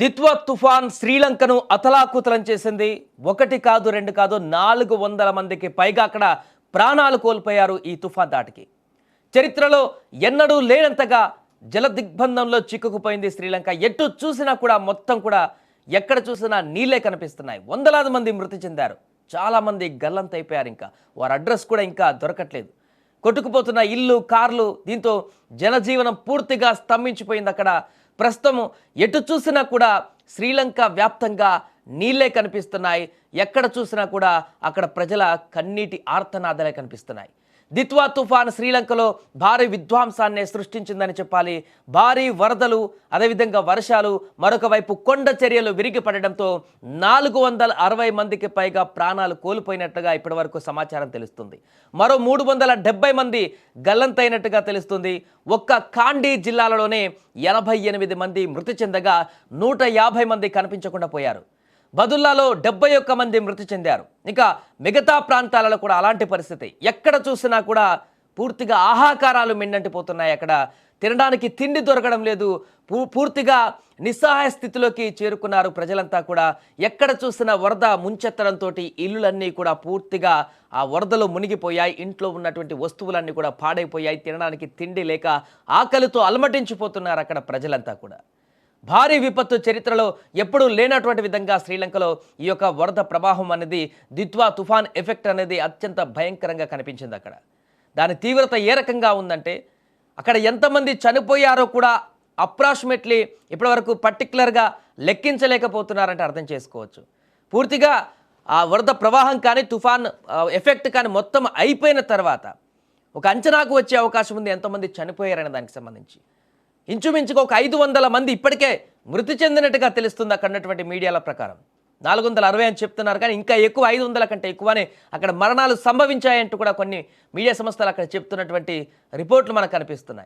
దిత్వ తుఫాన్ శ్రీలంకను అతలాకుతలం చేసింది. ఒకటి కాదు రెండు కాదు నాలుగు వందల మందికి పైగా అక్కడ ప్రాణాలు కోల్పోయారు ఈ తుఫాన్ దాటికి చరిత్రలో ఎన్నడూ లేనంతగా జల దిగ్బంధంలో చిక్కుకుపోయింది శ్రీలంక. ఎటు చూసినా కూడా మొత్తం కూడా ఎక్కడ చూసినా నీళ్ళే కనిపిస్తున్నాయి. వందలాది మంది మృతి చెందారు. చాలామంది గల్లంతైపోయారు ఇంకా. వారి అడ్రస్ కూడా ఇంకా దొరకట్లేదు. కొట్టుకుపోతున్న ఇల్లు కార్లు దీంతో జనజీవనం పూర్తిగా స్తంభించిపోయింది అక్కడ. ప్రస్తుతం ఎటు చూసినా కూడా శ్రీలంక వ్యాప్తంగా నీళ్ళే కనిపిస్తున్నాయి. ఎక్కడ చూసినా కూడా అక్కడ ప్రజల కన్నీటి ఆర్తనాదాలే కనిపిస్తున్నాయి. దిత్వా తుఫాన్ శ్రీలంకలో భారీ విధ్వంసాన్ని సృష్టించిందని చెప్పాలి. భారీ వరదలు అదేవిధంగా వర్షాలు మరొక వైపు కొండ చర్యలు విరిగిపడడంతో నాలుగు వందల అరవై మందికి పైగా ప్రాణాలు కోల్పోయినట్టుగా ఇప్పటివరకు సమాచారం తెలుస్తుంది. మరో మూడు వందల డెబ్బై మంది గల్లంతైనట్టుగా తెలుస్తుంది. ఒక్క కాండీ జిల్లాలలోనే ఎనభై ఎనిమిది మంది మృతి చెందగా నూట యాభై మంది కనిపించకుండా పోయారు. బదుల్లాలో డెబ్బై ఒక్క మంది మృతి చెందారు. ఇక మిగతా ప్రాంతాలలో కూడా అలాంటి పరిస్థితి. ఎక్కడ చూసినా కూడా పూర్తిగా ఆహాకారాలు మిన్నంటిపోతున్నాయి అక్కడ తినడానికి తిండి దొరకడం లేదు. పూ పూర్తిగా నిస్సహాయ స్థితిలోకి చేరుకున్నారు ప్రజలంతా కూడా. ఎక్కడ చూసినా వరద ముంచెత్తడంతో ఇల్లులన్నీ కూడా పూర్తిగా ఆ వరదలో మునిగిపోయాయి. ఇంట్లో ఉన్నటువంటి వస్తువులన్నీ కూడా పాడైపోయాయి. తినడానికి తిండి లేక ఆకలితో అలమటించిపోతున్నారు అక్కడ ప్రజలంతా కూడా. భారీ విపత్తు చరిత్రలో ఎప్పుడూ లేనటువంటి విధంగా శ్రీలంకలో ఈ యొక్క వరద ప్రవాహం అనేది దిత్వా తుఫాన్ ఎఫెక్ట్ అనేది అత్యంత భయంకరంగా కనిపించింది అక్కడ. దాని తీవ్రత ఏ రకంగా ఉందంటే అక్కడ ఎంతమంది చనిపోయారో కూడా అప్రాక్సిమేట్లీ ఇప్పటివరకు పర్టికులర్గా లెక్కించలేకపోతున్నారంటే అర్థం చేసుకోవచ్చు. పూర్తిగా ఆ వరద ప్రవాహం కానీ తుఫాన్ ఎఫెక్ట్ కానీ మొత్తం అయిపోయిన తర్వాత ఒక అంచనాకు వచ్చే అవకాశం ఉంది ఎంతమంది చనిపోయారనే దానికి సంబంధించి. ఇంచుమించుగా ఒక ఐదు వందల మంది ఇప్పటికే మృతి చెందినట్టుగా తెలుస్తుంది అక్కడ ఉన్నటువంటి మీడియాల ప్రకారం. నాలుగు వందల అరవై అని చెప్తున్నారు కానీ ఇంకా ఎక్కువ ఐదు వందల కంటే ఎక్కువనే అక్కడ మరణాలు సంభవించాయంటూ కూడా కొన్ని మీడియా సంస్థలు అక్కడ చెప్తున్నటువంటి రిపోర్ట్లు మనకు కనిపిస్తున్నాయి.